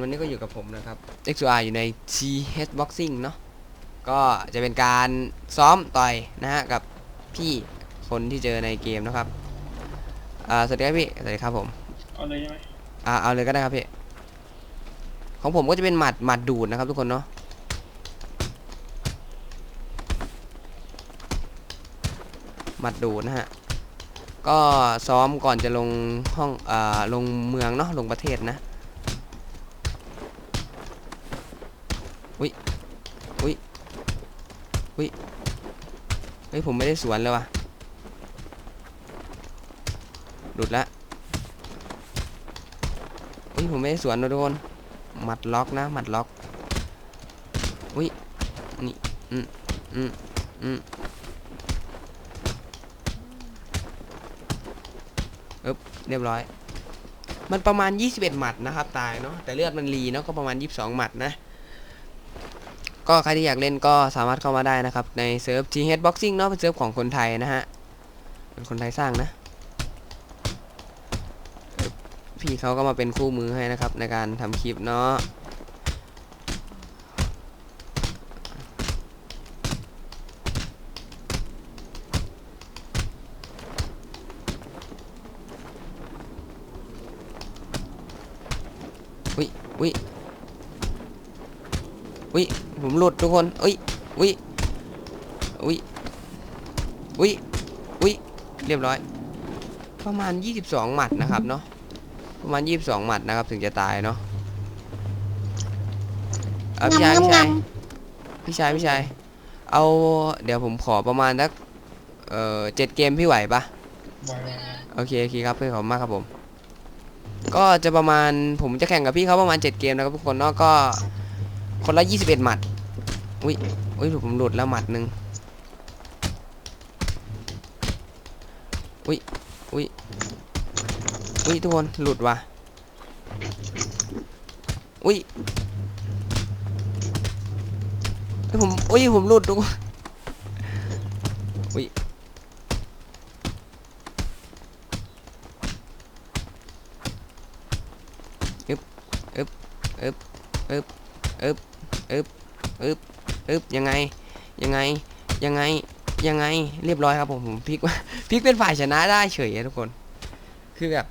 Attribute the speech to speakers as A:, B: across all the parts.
A: วันนี้ก็อยู่กับผมนะครับ XR อยู่ใน GH Boxing เนาะก็จะเป็นการซ้อมต่อยนะฮะกับพี่คนที่เจอในเกมนะครับอ่าสวัสดีครับพี่สวัสดีครับผม
B: เอาเลยใช่ไหม
A: อ่าเอาเลยก็ได้ครับพี่ของผมก็จะเป็นหมัดหมัดดูดนะครับทุกคนเนาะหมัดดูดนะฮะก็ซ้อมก่อนจะลงห้องอ่าลงเมืองเนาะลงประเทศนะ อุ้ยอุ้ยอุ้ยเฮ้ยผมไม่ได้สวนเลยว่ะหลุดละอุ้ยผมไม่ได้สวนนะทุกคนหมัดล็อกนะหมัดล็อกอุ้ยนี่อืมอืมอืมอึ๊บเรียบร้อยมันประมาณ 21 หมัดนะครับ ตายเนาะแต่เลือดมันรีเนาะก็ประมาณ 22 หมัดนะ ก็ใครที่อยากเล่นก็สามารถเข้ามาได้นะครับ ในเซิร์ฟ GH Boxing เนาะเป็นเซิร์ฟของคนไทยนะฮะเป็นคนไทยสร้างนะพี่เขาก็มาเป็นคู่มือให้นะครับ ในการทำคลิปเนาะอุ้ยอุ้ยอุ้ย ผมหลุดทุกคนอุ้ยอุ้ยอุ้ยอุ้ยอุ้ยเรียบร้อย ประมาณ 22 หมัดนะครับเนาะประมาณ 22 หมัดนะครับ ถึงจะตายเนาะเออพี่ชายพี่ชายพี่ชายพี่ชายเอาเดี๋ยวผมขอประมาณสักเอ่อเจ็ดเกมพี่ไหวปะ
B: วาย
A: โอเคโอเคครับเพื่อนขอบคุณมากครับผม ก็จะประมาณผมจะแข่งกับพี่เขาประมาณ 7 เกมนะครับทุกคนเนาะก็ คนละ21หมัด อุ้ย อุ้ยผมหลุดแล้วหมัดหนึ่งอุ้ย อุ้ย อุ้ยทุกคนหลุดว่ะ อุ้ยเฮ้ยผม อุ้ย ผมหลุดทุกคนอุ้ยอึบอึบอึบอึบอึบ อึบอึบอึบยังไง ยังไง ยังไง ยังไง เรียบร้อยครับผมผมพลิกว่าพลิกเป็นฝ่ายชนะได้เฉยทุกคน คือแบบ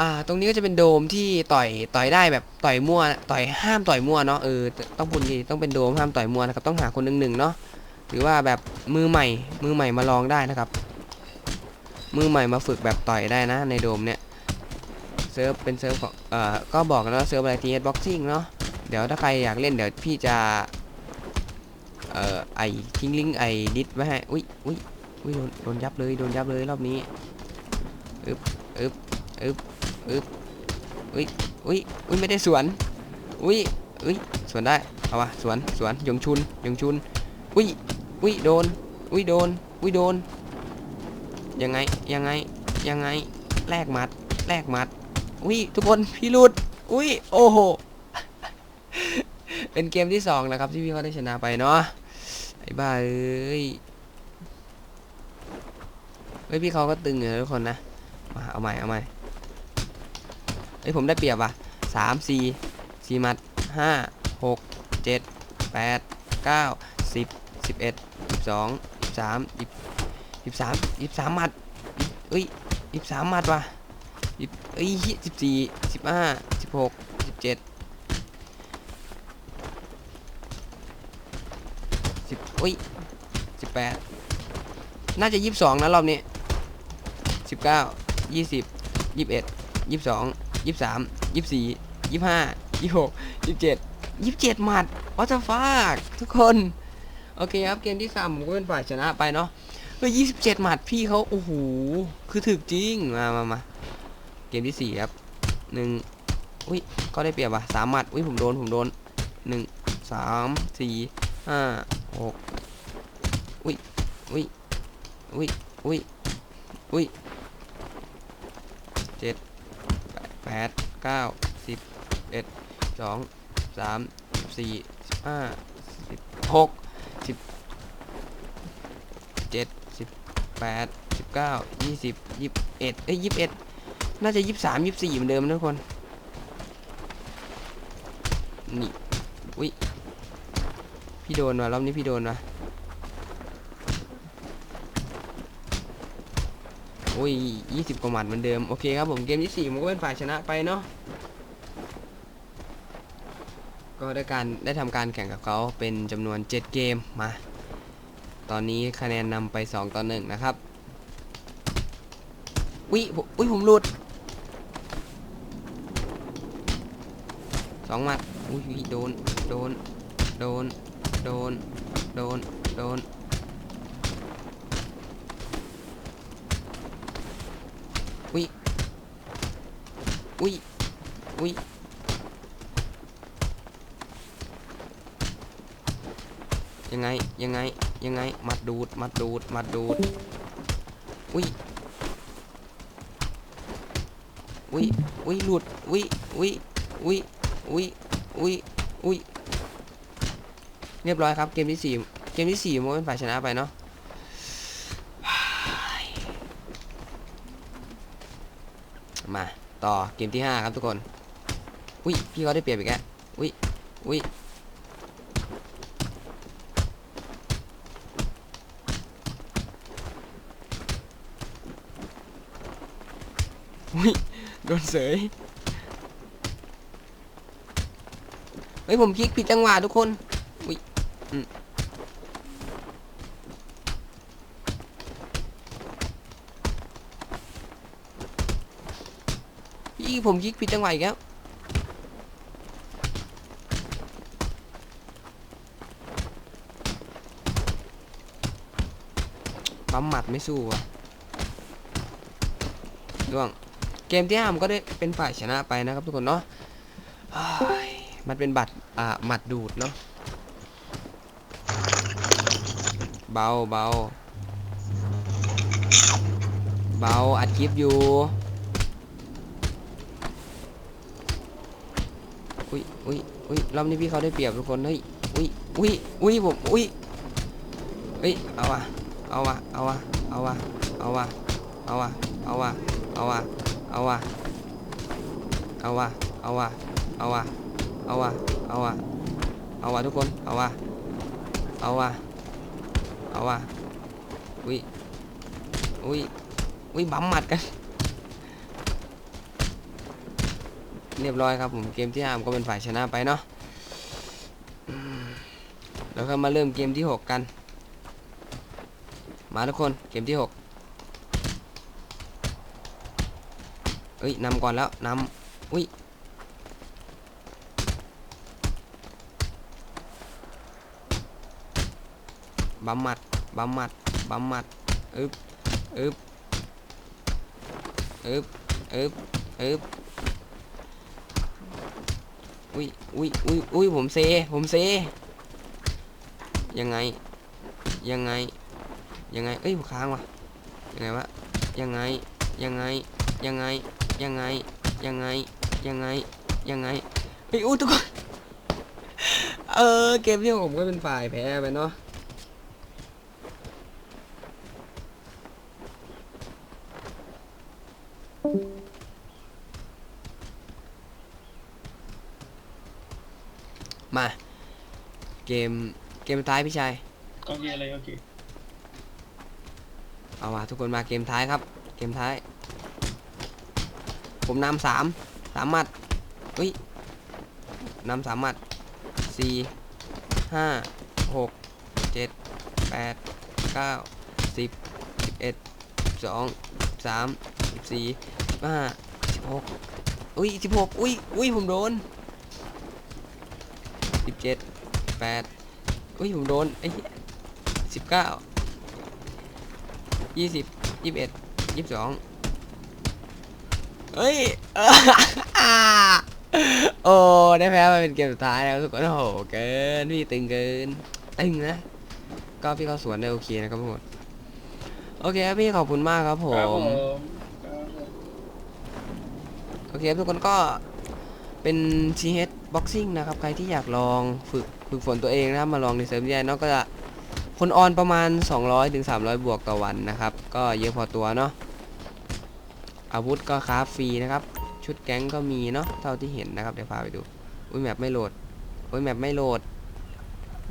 A: อ่า ตรงนี้ก็จะเป็นโดมที่ต่อย ต่อยได้แบบ ต่อยมั่ว ต่อยห้ามต่อยมั่วเนาะ เออ ต้องพูดดีต้องเป็นโดมห้ามต่อยมั่วนะครับ ต้องหาคนหนึ่งหนึ่งๆเนาะ หรือว่าแบบมือใหม่ มือใหม่มาลองได้นะครับ มือใหม่มาฝึกแบบต่อยได้นะ ในโดมเนี่ย เซิร์ฟเป็นเซิร์ฟของเอ่อก็บอกกันว่าเซิร์ฟอะไร TS Boxing เนาะเดี๋ยวถ้าใครอยากเล่นเดี๋ยวพี่จะเอ่อไอทิ้งลิงก์ไอดิสไว้ให้อุ้ยอุ้ยอุ้ยโดนโดนยับเลยโดนยับเลยรอบนี้อึบอึบอึบอึบอุ้ยอุ้ยอุ้ยไม่ได้สวนอุ้ยอุ้ยสวนได้เอาวะสวนสวนยงชุนยงชุนอุ้ยอุ้ยโดนอุ้ยโดนอุ้ยโดนยังไงยังไงยังไงแลกหมัดแลกหมัด อุ้ยทุกคนพี่ลุดอุ้ยโอ้โห เป็นเกมที่สองนะครับที่พี่เขาได้ชนะไปเนาะไอ้บ้าเอ้ยเฮ้ยพี่เขาก็ตึงอยู่ทุกคนนะมาเอาใหม่เอาใหม่เฮ้ยผมได้เปรียบว่ะสามสี่สี่มัดห้าหกเจ็ดแปดเก้าสิบสิบเอ็ดสิบสองสิบสามสิบสิบสามสิบสามมัดเอ้ยสิบสามมัดว่ะ สิบเอ้ยสิบสี่สิบห้าสิบหกสิบเจ็ดสิบอุ้ยสิบแปดน่าจะยี่สิบสองนะรอบนี้สิบเก้ายี่สิบยี่สิบเอ็ดยี่สิบสองยี่สิบสามยี่สิบสี่ยี่สิบห้ายี่สิบหกยี่สิบเจ็ดยี่สิบเจ็ดหมัดวัตฟากทุกคน โอเคครับ เกมที่สามผมก็เป็นฝ่ายชนะไปเนาะเฮ้ยยี่สิบเจ็ดหมัดพี่เขาโอ้โหคือถึกจริง มามามา เกมที่สี่ครับหนึ่งอุ้ยก็ได้เปรียบว่ะสามหมัดอุ้ยผมโดนผมโดนหนึ่งสามสี่ห้าหกอุ้ยอุ้ยอุ้ยอุ้ยอุ้ยเจ็ดแปดเก้าสิบเอ็ดสองสามสี่สิบห้าสิบหกสิบเจ็ดสิบแปดสิบเก้ายี่สิบยี่สิบเอ็ดเอ้ยยี่สิบเอ็ด น่าจะยี่สิบสามยี่สิบสี่เหมือนเดิมทุกคน นี่อุ้ยพี่โดนว่ะรอบนี้พี่โดนว่ะโอ้ยยี่สิบกว่าหมัดเหมือนเดิม โอเคครับผมเกมที่สี่ผมก็เป็นฝ่ายชนะไปเนาะก็ได้การได้ทำการแข่งกับเขาเป็นจำนวน 7 เกมมา ตอนนี้คะแนนนำไป 2 ต่อ 1 นะครับอุ้ยอุ้ยผมหลุด สองหมัดอุ้ยโดน โดน โดน โดน โดน โดน อุ้ย อุ้ย อุ้ยยังไง ยังไง ยังไง มัดดูด มัดดูด มัดดูด อุ้ย อุ้ย อุ้ย หลุด อุ้ย อุ้ย อุ้ย อุ้ยอุ้ยอุ้ยเรียบร้อยครับเกมที่สี่เกมที่สี่โมเป็นฝ่ายชนะไปเนาะมาต่อเกมที่ห้าครับทุกคนอุ้ยพี่เขาได้เปรียบอีกแล้วอุ้ยอุ้ยอุ้ยโดนเสย เฮ้ยผมคลิกผิดจังหวะทุกคนอุ้ยพี่ผมคลิกผิดจังหวะอีกแล้วปั๊มหมัดไม่สู้ว่ะล่วงเกมที่ห้ามก็ได้เป็นฝ่ายชนะไปนะครับทุกคนเนาะ มันเป็นบัตรอ่าหมัดดูดเนาะเบาเบาเบาอัดคลิปอยู่อุ้ยอุ้ยอุ้ยรอบนี้พี่เขาได้เปรียบทุกคนเฮ้ยอุ้ยอุ้ยอุ้ยผมอุ้ยเฮ้ยเอาวะเอาวะเอาวะเอาวะเอาวะเอาวะเอาวะเอาวะเอาวะเอาวะเอาวะเอาวะ เอาวะเอาวะเอาวะทุกคน เอาวะเอาวะเอาวะอุ้ย อุ้ย อุ้ยบัมหมัดกัน เรียบร้อยครับผม เกมที่ห้ามก็เป็นฝ่ายชนะไปเนาะแล้วก็มาเริ่มเกมที่หกกัน มาทุกคน เกมที่หกเอ้ยนำก่อนแล้วนำอุ้ย บัมมัดบัมมัดบัมมัดอึบอึบอึบอึบอึบอุ้ยอุ้ยอุ้ยอุ้ยผมเซ ผมเซ ยังไง ยังไง ยังไง เอ้ยค้างวะยังไงวะ ยังไง ยังไง ยังไง ยังไง ยังไง ยังไง ยังไงเฮ้ยอู้ทุกคน เออ เกมที่ผมก็เป็นฝ่ายแพ้ไปเนาะ เกมเกมท้ายพี่ชาย
B: โอเคเลยโอเค
A: เอาว่ะทุกคนมาเกมท้ายครับ เกมท้าย ผมนำสามสามหมัดอุ้ยนำสามหมัดสี่ห้าหกเจ็ดแปดเก้าสิบสิบเอ็ดสิบสองสิบสามสิบสี่สิบห้าสิบหกอุ้ยสิบหกอุ้ยอุ้ยผมโดนสิบเจ็ด แปดอุ้ยผมโดนไอ้สิบเก้ายี่สิบยี่สิบเอ็ดยี่สิบสองเฮ้ยเออโอ้ได้แพ้มาเป็นเกมสุดท้ายแล้วทุกคนโอ้โหเกินพี่ตึงเกินตึงนะก็พี่เขาสวนได้โอเคนะครับทุกคนโอเคครับพี่ขอบคุณมากครับผ
B: ครับผมม
A: โอเคครับทุกคนก็เป็น CH Boxing นะครับ ใครที่อยากลองฝึก ฝึกฝนตัวเองนะครับมาลองในเซิร์ฟใหญ่เนาะก็จะคนออนประมาณ200ถึง300 บวกต่อวันนะครับ ก็เยอะพอตัวเนาะอาวุธก็คราฟฟรีนะครับ ชุดแก๊งก็มีเนาะเท่าที่เห็นนะครับเดี๋ยวพาไปดูอุ้ยแมปไม่โหลดอุ้ยแมปไม่โหลด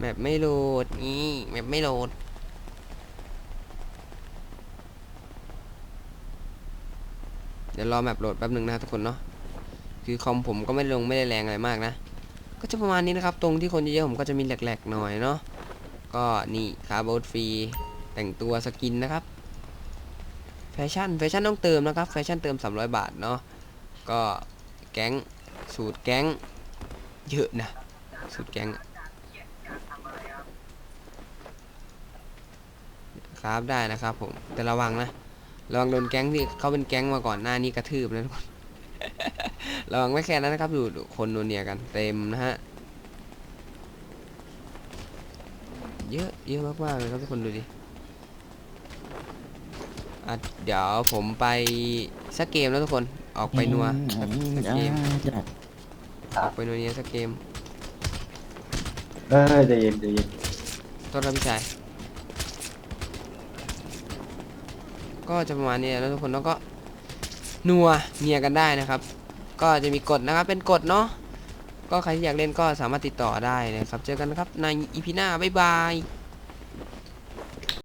A: แมปไม่โหลดนี่แมปไม่โหลดเดี๋ยวรอแมปโหลดแป๊บหนึ่งนะครับทุกคนเนาะคือคอมผมก็ไม่ลงไม่ได้แรงอะไรมากนะ ก็จะประมาณนี้นะครับ ตรงที่คนเยอะๆผมก็จะมีแหลกๆหน่อยเนาะก็นี่คาร์บอนฟรีแต่งตัวสกินนะครับแฟชั่นแฟชั่นต้องเติมนะครับแฟชั่นเติม 300 บาทเนาะก็แก๊งสูตรแก๊งเยอะนะสูตรแก๊งครับได้นะครับผมแต่ระวังนะระวังโดนแก๊งที่เขาเป็นแก๊งมาก่อนหน้านี้กระทืบนะทุกคน ระวังไม่แค่นั้นนะครับดูดูคนโนเนียกันเต็มนะฮะ เยอะเยอะมากๆเลยครับทุกคนดูดิอะเดี๋ยวผมไปสักเกมแล้วทุกคน ออกไปนัวสักสักเกมออกไปนัวเนียสักเกม
B: เออใจเย็นใจเย็น
A: ต้นรับพี่ชายก็จะประมาณนี้แล้วทุกคนแล้วก็นัวเนียกันได้นะครับ ก็จะมีกฎนะครับเป็นกฎเนาะก็ใครที่อยากเล่นก็สามารถติดต่อได้นะครับ เจอกันนะครับในอีพีหน้าบ๊ายบาย